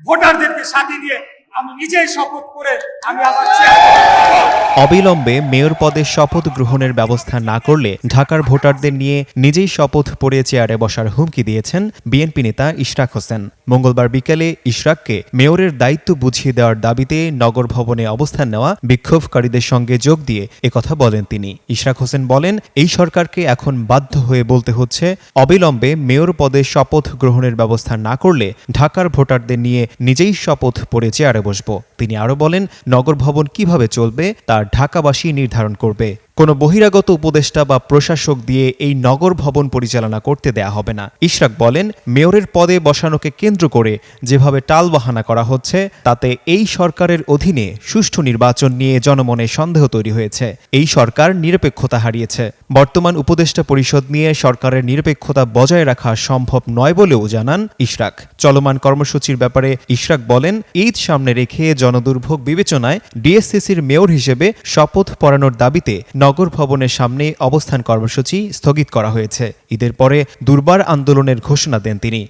ভোটারদেরকে সাথে নিয়ে অবিলম্বে মেয়র পদে শপথ গ্রহণের ব্যবস্থা না করলে ঢাকার ভোটারদের নিয়ে নিজেই শপথ পড়ে চেয়ারে বসার হুমকি দিয়েছেন বিএনপি নেতা ইশরাক হোসেন। মঙ্গলবার বিকেলে ইশরাককে মেয়রের দায়িত্ব বুঝিয়ে দেওয়ার দাবিতে নগর ভবনে অবস্থান নেওয়া বিক্ষোভকারীদের সঙ্গে যোগ দিয়ে একথা বলেন তিনি। ইশরাক হোসেন বলেন, এই সরকারকে এখন বাধ্য হয়ে বলতে হচ্ছে, অবিলম্বে মেয়র পদে শপথ গ্রহণের ব্যবস্থা না করলে ঢাকার ভোটারদের নিয়ে নিজেই শপথ পড়ে চেয়ারে বসব। তিনি আরও বলেন নগর ভবন কীভাবে চলবে তা ঢাকাবাসী নির্ধারণ করবে। কোনো বহিরাগত উপদেষ্টা বা প্রশাসক দিয়ে এই নগর ভবন পরিচালনা করতে দেয়া হবে না। ইশরাক বলেন, মেয়রের পদে বসানোকে কেন্দ্র করে যেভাবে টালবাহানা করা হচ্ছে, তাতে এই সরকারের অধীনে সুষ্ঠু নির্বাচন নিয়ে জনমনে সন্দেহ তৈরি হয়েছে। এই সরকার নিরপেক্ষতা হারিয়েছে। বর্তমান উপদেষ্টা পরিষদ নিয়ে সরকারের নিরপেক্ষতা বজায় রাখা সম্ভব নয় বলেও জানান ইশরাক। চলমান কর্মসূচির ব্যাপারে ইশরাক বলেন, ঈদ সামনে রেখে জনদুর্ভোগ বিবেচনায় ডিএসসিসির মেয়র হিসেবে শপথ পড়ানোর দাবিতে নগর ভবনের সামনে অবস্থান কর্মসূচি স্থগিত করা হয়েছে। ঈদের পরে দুর্বার আন্দোলনের ঘোষণা দেন তিনি।